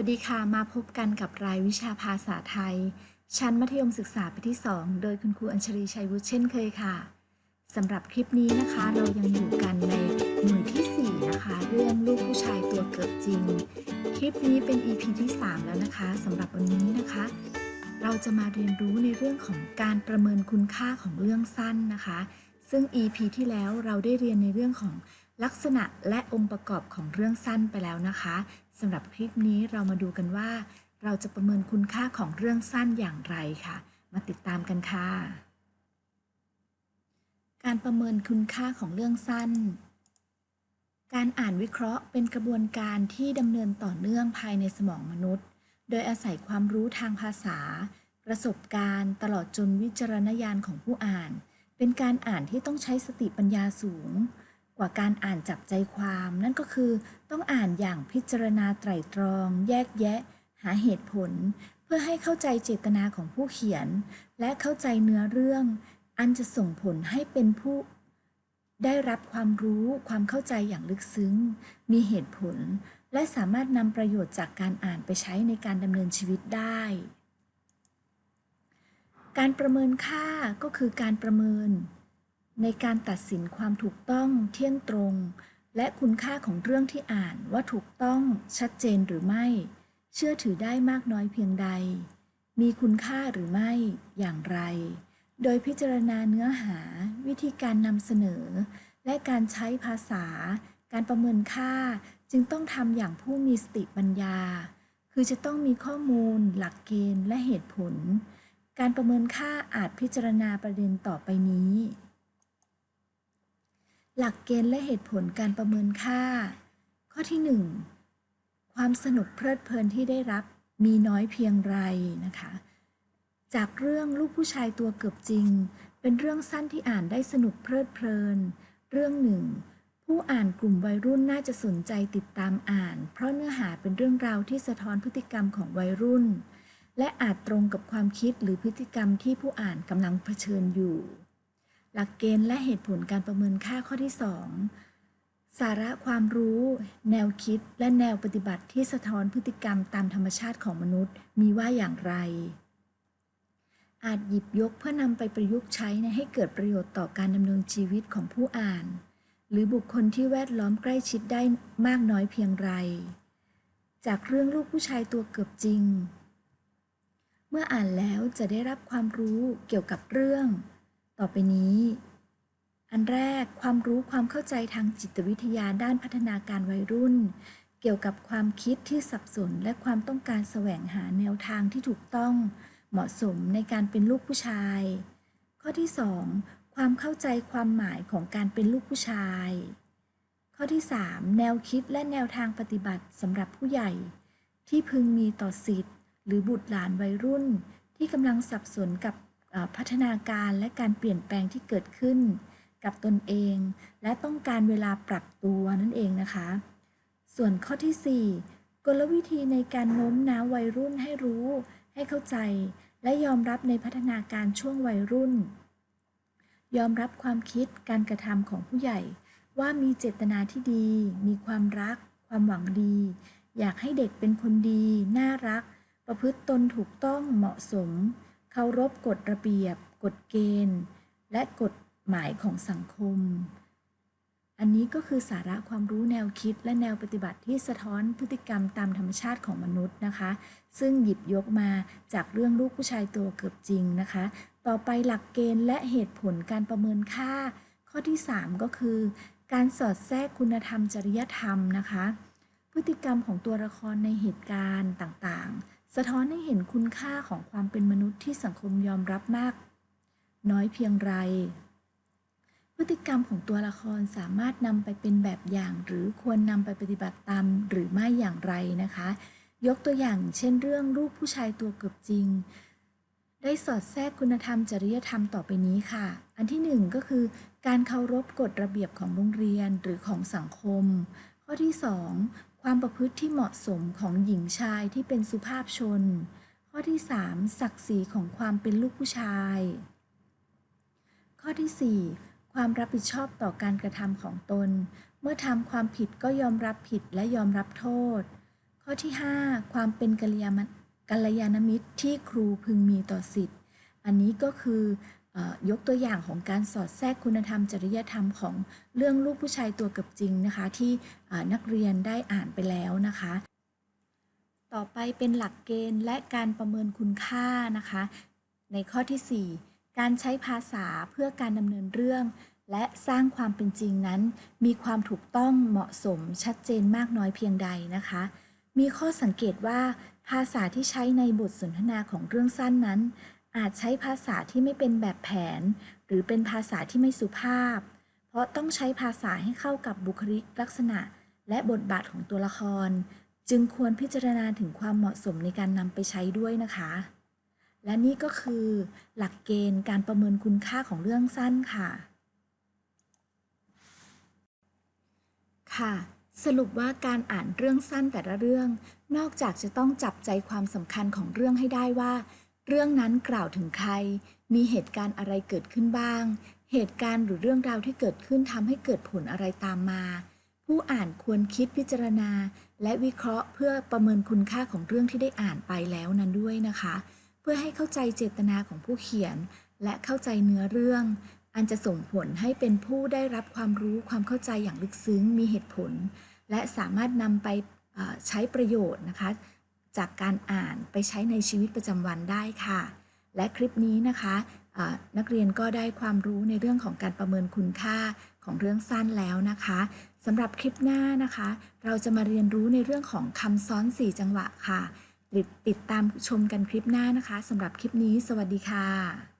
วัสดีค่ะ มาพบกันกับรายวิชาภาษาไทย ชั้นมัธยมศึกษาปีที่ 2 โดยคุณครูอัญชลีชัยวุฒิเช่นเคยค่ะสำหรับคลิปนี้นะคะ เรายังอยู่กันในหน่วยที่ 4 นะคะ เรื่องลูกผู้ชายตัวเกิดจริง คลิปนี้เป็น EP ที่ 3 แล้วนะคะสำหรับวันนี้นะคะ เราจะมาเรียนรู้ในเรื่องของการประเมินคุณค่าของเรื่องสั้นนะคะ ซึ่ง EP ที่แล้วเราได้เรียนในเรื่องของลักษณะและองค์ประกอบของเรื่องสั้นไปแล้วนะคะ สำหรับคลิปนี้เรามาดูกันว่า เราจะประเมินคุณค่าของเรื่องสั้นอย่างไรค่ะ มาติดตามกันค่ะ การประเมินคุณค่าของเรื่องสั้น การอ่านวิเคราะห์เป็นกระบวนการที่ดำเนินต่อเนื่องภายในสมองมนุษย์ โดยอาศัยความรู้ทางภาษา ประสบการณ์ตลอดจนวิจารณญาณของผู้อ่าน เป็นการอ่านที่ต้องใช้สติปัญญาสูง กว่าการอ่านจับใจความ นั่นก็คือต้องอ่านอย่างพิจารณาไตร่ตรอง แยกแยะ หาเหตุผล เพื่อให้เข้าใจเจตนาของผู้เขียน และเข้าใจเนื้อเรื่อง อันจะส่งผลให้เป็นผู้ ได้รับความรู้ความเข้าใจอย่างลึกซึ้ง มีเหตุผล และสามารถนำประโยชน์จากการอ่านไปใช้ในการดำเนินชีวิตได้การประเมินค่าก็คือการประเมิน ในการตัดสินความถูกต้องเที่ยงตรง และคุณค่าของเรื่องที่อ่านว่าถูกต้องชัดเจนหรือไม่ เชื่อถือได้มากน้อยเพียงใด มีคุณค่าหรือไม่อย่างไร โดยพิจารณาเนื้อหา วิธีการนำเสนอ และการใช้ภาษา การประเมินค่าจึงต้องทำอย่างผู้มีสติปัญญา คือจะต้องมีข้อมูล หลักเกณฑ์และเหตุผล การประเมินค่าอาจพิจารณาประเด็นต่อไปนี้ หลักเกณฑ์และเหตุผลการประเมินค่า ข้อที่ 1 ความสนุกเพลิดเพลินที่ได้รับมีน้อยเพียงไรนะคะ จากเรื่องลูกผู้ชายตัวเกือบจริง เป็นเรื่องสั้นที่อ่านได้สนุกเพลิดเพลิน เรื่องหนึ่งผู้อ่านกลุ่มวัยรุ่นน่าจะสนใจติดตามอ่าน เพราะเนื้อหาเป็นเรื่องราวที่สะท้อนพฤติกรรมของวัยรุ่น และอาจตรงกับความคิดหรือพฤติกรรมที่ผู้อ่านกำลังเผชิญอยู่ หลักเกณฑ์และเหตุผลการประเมินค่าข้อที่ 2 สาระความรู้ แนวคิด และแนวปฏิบัติที่สะท้อนพฤติกรรมตามธรรมชาติของมนุษย์ มีว่าอย่างไร อาจหยิบยกเพื่อนำไปประยุกต์ใช้ให้เกิดประโยชน์ต่อการดำเนินชีวิตของผู้อ่าน หรือบุคคลที่แวดล้อมใกล้ชิดได้มากน้อยเพียงไร จากเรื่องลูกผู้ชายตัวเกือบจริง เมื่ออ่านแล้วจะได้รับความรู้เกี่ยวกับเรื่อง ต่อไปนี้ อันแรกความรู้ความเข้าใจทางจิตวิทยาด้านพัฒนาการวัยรุ่น เกี่ยวกับความคิดที่สับสนและความต้องการแสวงหาแนวทางที่ถูกต้องเหมาะสมในการเป็นลูกผู้ชาย ข้อที่ 2 ความเข้าใจความหมายของการเป็นลูกผู้ชาย ข้อที่ 3 แนวคิดและแนวทางปฏิบัติสำหรับผู้ใหญ่ ที่พึงมีต่อสิทธิ์ หรือบุตรหลานวัยรุ่น ที่กำลังสับสนกับ พัฒนาการและการเปลี่ยนแปลงที่เกิดขึ้นกับตนเอง และต้องการเวลาปรับตัวนั่นเองนะคะ ส่วนข้อที่ 4 กลวิธีในการโน้มน้าววัยรุ่นให้รู้ ให้เข้าใจ และยอมรับในพัฒนาการช่วงวัยรุ่น ยอมรับความคิดการกระทำของผู้ใหญ่ ว่ามีเจตนาที่ดี มีความรัก ความหวังดี อยากให้เด็กเป็นคนดี น่ารัก ประพฤติตนถูกต้องเหมาะสม เคารพกฎระเบียบ กฎเกณฑ์ และกฎหมายของสังคม อันนี้ก็คือสาระความรู้แนวคิดและแนวปฏิบัติที่สะท้อนพฤติกรรมตามธรรมชาติของมนุษย์นะคะ ซึ่งหยิบยกมาจากเรื่องลูกผู้ชายตัวเกือบจริงนะคะ ต่อไปหลักเกณฑ์และเหตุผลการประเมินค่า ข้อที่ 3 ก็คือ การสอดแทรกคุณธรรมจริยธรรมนะคะ พฤติกรรมของตัวละครในเหตุการณ์ต่างๆ สะท้อนให้เห็นคุณค่าของความเป็นมนุษย์ที่สังคมยอมรับมาก น้อยเพียงไร พฤติกรรมของตัวละครสามารถนำไปเป็นแบบอย่าง หรือควรนำไปปฏิบัติตามหรือไม่อย่างไรนะคะ ยกตัวอย่างเช่นเรื่องรูปผู้ชายตัวเกือบจริง ได้สอดแทรกคุณธรรมจริยธรรมต่อไปนี้ค่ะ อันที่หนึ่งก็คือ การเคารพกฎระเบียบของโรงเรียนหรือของสังคม ข้อที่สอง ความประพฤติที่เหมาะสมของหญิงชายที่เป็นสุภาพชน ข้อที่สามศักดิ์ศรีของความเป็นลูกผู้ชาย ข้อที่สี่ความรับผิดชอบต่อการกระทำของตน เมื่อทำความผิดก็ยอมรับผิดและยอมรับโทษ ข้อที่ 5 ความเป็นกัลยาณมิตรที่ครูพึงมีต่อสิทธิ์ อันนี้ก็คือ ยกตัวอย่างของการสอดแทรกคุณธรรมจริยธรรมของเรื่องลูกผู้ชายตัวกับจริงนะคะ ที่นักเรียนได้อ่านไปแล้วนะคะ ต่อไปเป็นหลักเกณฑ์และการประเมินคุณค่านะคะ ในข้อทีสี่ 4 การใช้ภาษาเพื่อการดำเนินเรื่อง และสร้างความเป็นจริงนั้น มีความถูกต้องเหมาะสมชัดเจนมากน้อยเพียงใดนะคะ มีข้อสังเกตว่าภาษาที่ใช้ในบทสนทนาของเรื่องสั้นนั้น อาจใช้ภาษาที่ไม่เป็นแบบแผน หรือเป็นภาษาที่ไม่สุภาพ เพราะต้องใช้ภาษาให้เข้ากับบุคลิกลักษณะ และบทบาทของตัวละคร จึงควรพิจารณาถึงความเหมาะสมในการนำไปใช้ด้วยนะคะ และนี่ก็คือหลักเกณฑ์การประเมินคุณค่าของเรื่องสั้นค่ะ ค่ะสรุปว่าการอ่านเรื่องสั้นแต่ละเรื่อง นอกจากจะต้องจับใจความสำคัญของเรื่องให้ได้ว่า เรื่องนั้นกล่าวถึงใคร มีเหตุการณ์อะไรเกิดขึ้นบ้าง เหตุการณ์หรือเรื่องราวที่เกิดขึ้นทำให้เกิดผลอะไรตามมา ผู้อ่านควรคิดพิจารณา และวิเคราะห์เพื่อประเมินคุณค่าของเรื่องที่ได้อ่านไปแล้วนั้นด้วยนะคะ เพื่อให้เข้าใจเจตนาของผู้เขียน และเข้าใจเนื้อเรื่อง อันจะส่งผลให้เป็นผู้ได้รับความรู้ความเข้าใจอย่างลึกซึ้งมีเหตุผล และสามารถนำไปใช้ประโยชน์นะคะ จากการอ่านไปใช้ในชีวิตประจำวันได้ค่ะ และคลิปนี้นะคะนักเรียนก็ได้ความรู้ในเรื่องของการประเมินคุณค่าของเรื่องสั้นแล้วนะคะสำหรับคลิปหน้านะคะ เราจะมาเรียนรู้ในเรื่องของคำซ้อน 4 จังหวะค่ะติดตามชมกันคลิปหน้านะคะสำหรับคลิปนี้ สวัสดีค่ะ